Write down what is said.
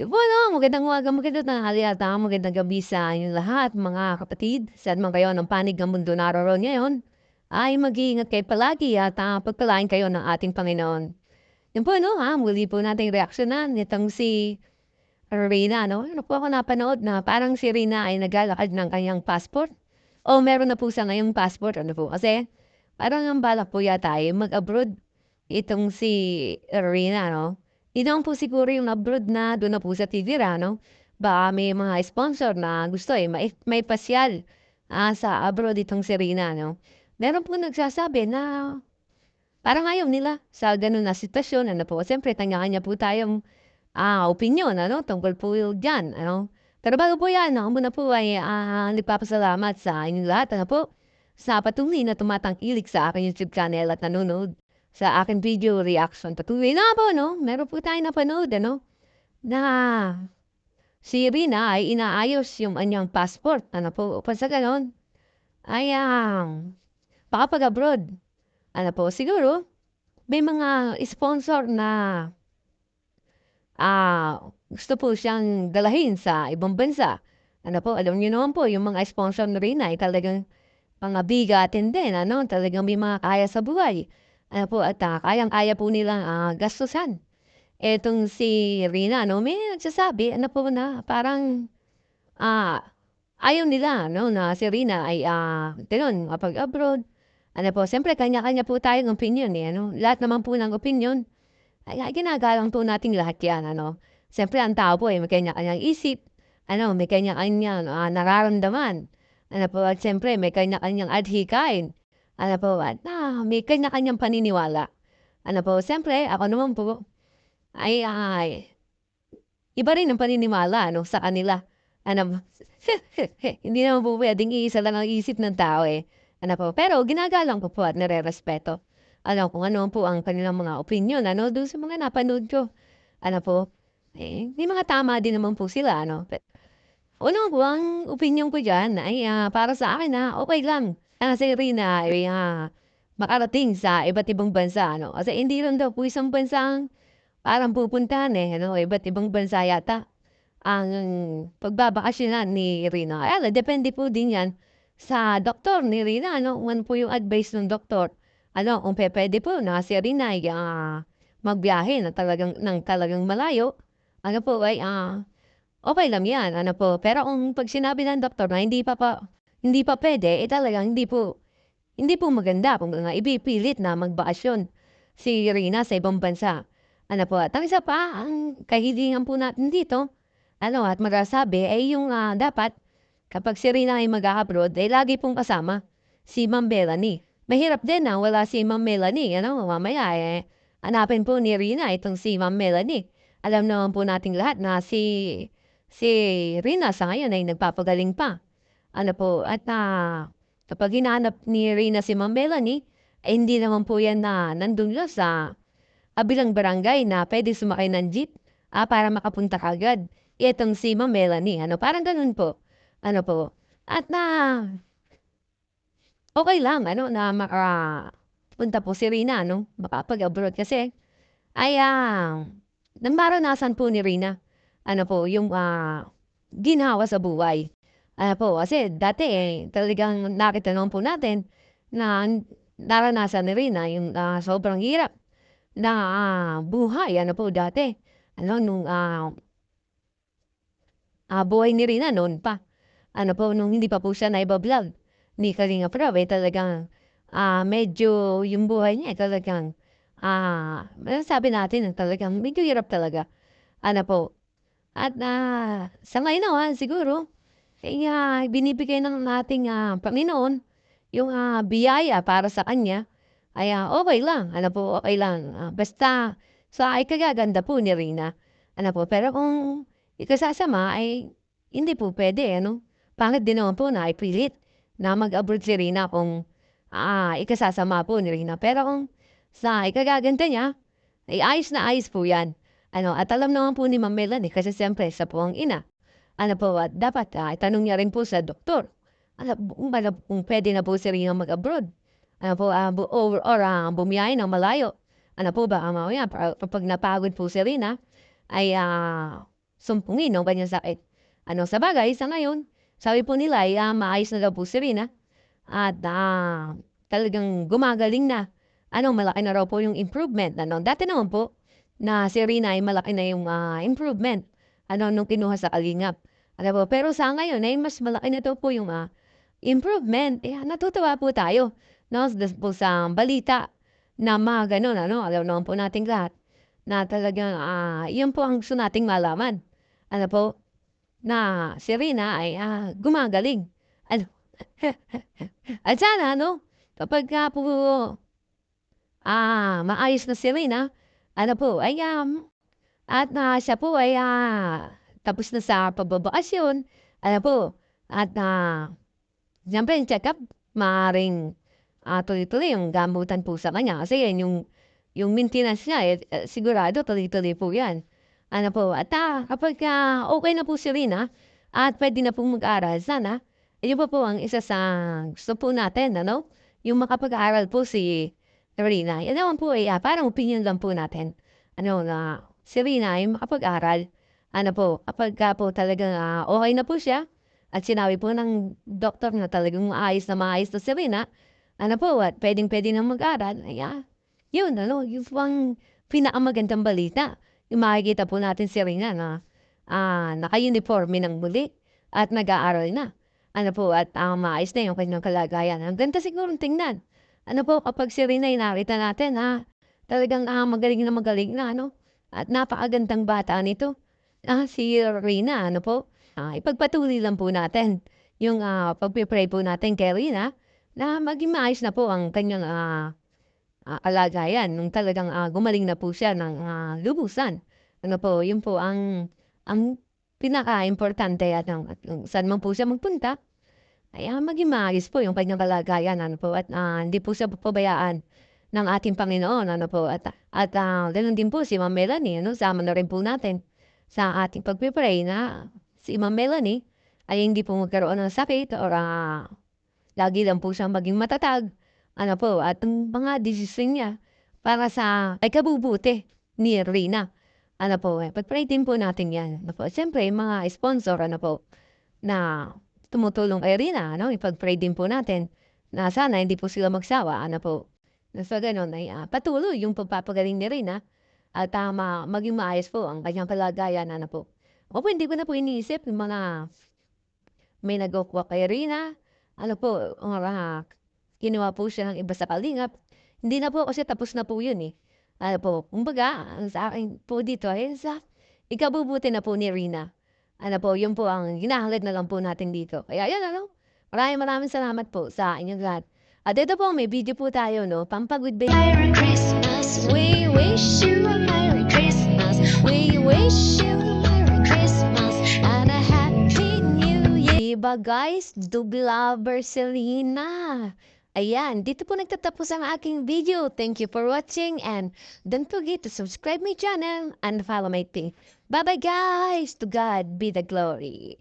Po 'no, magandang umaga, magandang tanghali at, ah, magandang gabi sa inyong lahat mga kapatid. Saan man kayo ng panig ng mundo naroroon ngayon, ay mag-iingat kayo palagi at, ah, pagpalain kayo ng ating Panginoon. Yun po 'no, ah, muli po nating reaksyonan nitong si Reyna 'no. Meron po ako napanood na parang si Reyna ay naglalakad ng kanyang passport o meron na po siya ngayong passport ano po. Kasi parang ang balak po yata ay mag-abroad itong si Reyna 'no. Naman po siguro yung abroad na dun na po siya titira 'no. Baka may mga sponsor na gusto, eh, mai maipasyal, ah, sa abroad itong si Reyna 'no. Meron pong nagsasabi na parang ayaw nila sa gano'n na sitwasyon ano po. Siyempre kanya-kanya po tayong, ah, opinyon ano tungkol po diyan ano. Pero bago po 'yan ako muna po ay, ah, nagpapasalamat sa inyong lahat ano po, sa patuloy na tumatangkilik sa aking YouTube channel at nanonood sa aking video reaction. Patuloy na po 'no, meron po tayong napanood ano, na si Reyna ay inaayos yung kanyang passport ano po upang sa gano'n ay, um, makapag-abroad. Ano po, siguro may mga sponsor na ah, gusto po siyang dalhin sa ibang bansa. Ano po, alam niyo naman po yung mga sponsor ni Reyna ay talagang mga bigatin din ano, talagang may mga kaya sa buhay. Ano po at, ah, kayang-kaya po nilang, ah, gastusan. Etong si Reyna 'no, may nagsasabi ano po na parang, ah, ayaw nila 'no na si Reyna ay, ah, gano'n makapag-abroad. Ano po, siyempre kanya-kanya po tayong opinyon, eh, ano. Lahat naman po ng opinyon ay ginagalang po nating lahat 'yan ano. Siyempre ang tao po ay may kanya-kanyang isip, ano, may kanya-kanyang, ah, nararamdaman. Ano po at siyempre may kanya-kanyang adhikain. Ano po at, ah, may kanya-kanyang paniniwala. Ano po, siyempre ako naman po ay, ay iba rin ang paniniwala ano sa kanila. Ano, hindi naman po puwedeng iisa lang ang isip ng tao, eh, ano po. Pero ginagalang ko po at nirerespeto. Ano, kung ano po ang kanilang mga opinyon ano dun sa mga napanood ko. Ano po, eh, may mga tama din naman po sila ano. Pe una po ang opinyon ko diyan ay, ah, para sa akin, ah, okey lang na si Reyna ay, ah, makarating sa iba't ibang bansa ano. Kasi hindi lang daw po isang bansa ang parang pupuntahan, eh, ano, iba't ibang bansa yata ang pagbabakasyonan ni Reyna. Kaya lang depende po din 'yan sa doktor ni Reyna ano, ano po yung advice ng doktor. Ano, kung pupuwede po na si Reyna ay, ah, magbiyahe na talagang ng talagang malayo, ano po ay, ah, okey lang 'yan ano po. Pero kung 'pag sinabi ng doktor na hindi pa pa hindi pa puwede, eh, talagang hindi po hindi po maganda kung nga ipipilit na magbakasyon si Reyna sa ibang bansa. Ano po at ang isa pa, ang kahilingan po natin dito, ano at masasabi ay yung, ah, dapat kapag si Reyna ay mag-a-abroad, eh, lagi pong kasama si Ma'am Melanie. Mahirap din na wala si Ma'am Melanie ano, mamaya, eh, hanapin po ni Reyna itong si Ma'am Melanie. Alam naman po nating lahat na si si Reyna sa ngayon ay nagpapagaling pa. Ano po at, ah, kapag hinahanap ni Reyna si Ma'am Melanie, ay hindi naman po 'yan na nandun lang sa kabilang barangay na puwedeng sumakay ng jeep, ah, para makapunta kaagad itong si Ma'am Melanie ano, parang gano'n po. Ano po at na okey lang ano na makapunta po si Reyna 'no, makapag-abroad kasi ay, ah, nararanasan po ni Reyna ano po yung, ah, ginhawa sa buhay. Ano po, kasi dati, eh, talagang nakita naman po natin na naranasan ni Reyna yung, ah, sobrang hirap na, ah, buhay ano po dati. Ano nung, ah ah, buhay ni Reyna noon pa. Ano po, nung hindi pa po siya naiba-vlog ni Kalingap Rab, eh, talagang, ah, medyo yung buhay niya, eh, talagang, ah, masasabi natin na talagang medyo hirap talaga. Ano po at, ah, sa ngayon naman siguro, ah, binibigay ng ating, ah, Panginoon yung, ah, biyaya para sa kanya ay, ah, okey lang. Ano po, okey lang, ah, basta sa ikagaganda po ni Reyna. Ano po, pero kung ikasasama ay hindi po puwede ano. Pangit din naman po na ipilit na mag-abroad si Reyna kung, ah, ikasasama po ni Reyna. Pero kung sa ikagaganda niya, ay ayos na ayos po 'yan. Ano at alam naman po ni Ma'am Melanie kasi siyempre siya po ang ina. Ano po at dapat, ah, itanong niya rin po sa doktor. Ano ano kung puwede na po si Reyna mag-abroad. Ano po, ah, bu or or, ah, bumiyahe ng malayo. Ano po ba, ah, mamaya pa kapag napagod po si Reyna ay, ah, sumpungin ang kanyang sakit. Ano sa bagay, sa ngayon, sabi po nila ay ah, maayos na daw po si Rina at ah, talagang gumagaling na. Ano, malaki na raw po yung improvement. Ano, dati naman po na si Rina ay malaki na yung ah, improvement. Ano, nung kinuha sa kalingap. Ano po, pero sa ngayon ay mas malaki na daw po yung ah, improvement. Eh, natutuwa po tayo. No, das po sa balita na mga ganun, ano, alam naman po nating lahat na talagang ah, yun po ang gusto nating malaman. Ano po, na si Rina ay ah, gumagaling. Ano? At sana, ano, kapag ka po ah, maayos na si Rina, ano po, ay um, at na siya po ay ah, tapos na sa pagbabakasyon, ano po, at ah, siyempre yung check-up, maaaring ah, tuloy-tuloy yung gamutan po sa kanya. Kasi yan yung, yung maintenance niya, eh, eh, sigurado tuloy-tuloy po yan. Ano po, at ah, kapag ah, okay na po si Rina, at pwede na pong mag-aral, sana, yun pa po ang isa sa gusto po natin, ano? Yung makapag-aral po si Rina. Yan naman po ay ah, parang opinion lang po natin. Ano na si Rina ay makapag-aral. Ano po, kapag ka po talagang ah, okay na po siya, at sinabi po ng doktor na talagang maayos na maayos na si Rina, ano po, at pwedeng-pwede na mag-aral, ay ah, yun, ano, yung pang pinakamagandang balita. Yung makikita po natin si Rina na ah, naka-uniforme ng muli at nag-aaral na. Ano po, at ah, maayos na yung kanyang kalagayan. Ang ganda siguro tingnan. Ano po, kapag si Rina ay nakita natin, ha, talagang ah, magaling na magaling na, ano, at napakagandang bata nito. Ah, si Rina, ano po, ah, ipagpatuloy lang po natin yung ah, pagpipray po natin kay Rina na maging maayos na po ang kanyang ah, ah, kalagayan nung talagang ah, gumaling na po siya ng ah, lubusan. Ano po, yun po ang ang pinaka-importante at ang at kung saan man po siya magpunta, ay ah, maging maayos po yung kanyang kalagayan, ano po, at ah, hindi po siya papabayaan ng ating Panginoon, ano po, at at ah, ganoon din po si Ma'am Melanie, ano, sama na rin po natin sa ating pagpipray na si Ma'am Melanie ay hindi po magkaroon ng sakit or ah, lagi lang po siyang maging matatag, ano po, at ang mga desisyon niya para sa ay kabubuti ni Rina. Ano po, eh, pag-pray din po natin yan. Ano po, siyempre, mga sponsor, ano po, na tumutulong kay Rina, ano, ipag-pray din po natin na sana hindi po sila magsawa, ano po. Na sa ganun ay ah, patuloy yung pagpapagaling ni Rina at tama, maging maayos po ang kanyang kalagayan, ano po. Ako po, hindi ko na po iniisip yung mga may nagkukuha kay Rina, ano po, or ah, kinuha po siya ng iba sa kalingap. Hindi na po kasi tapos na po yun eh. Ano po, kumbaga, ang sa akin po dito ay sa ikabubuti na po ni Rina. Ano po, yun po ang hinahalad na lang po natin dito. Kaya yan ano, maraming maraming salamat po sa inyong lahat. At ito po, may video po tayo, no? Pampagod ba? We wish you a Merry Christmas. We wish you a Merry Christmas and a Happy New Year. Diba guys? Double lover Selena. Ayan, dito po nagtatapos ang aking video. Thank you for watching and don't forget to subscribe my channel and follow my page. Bye-bye guys! To God be the glory.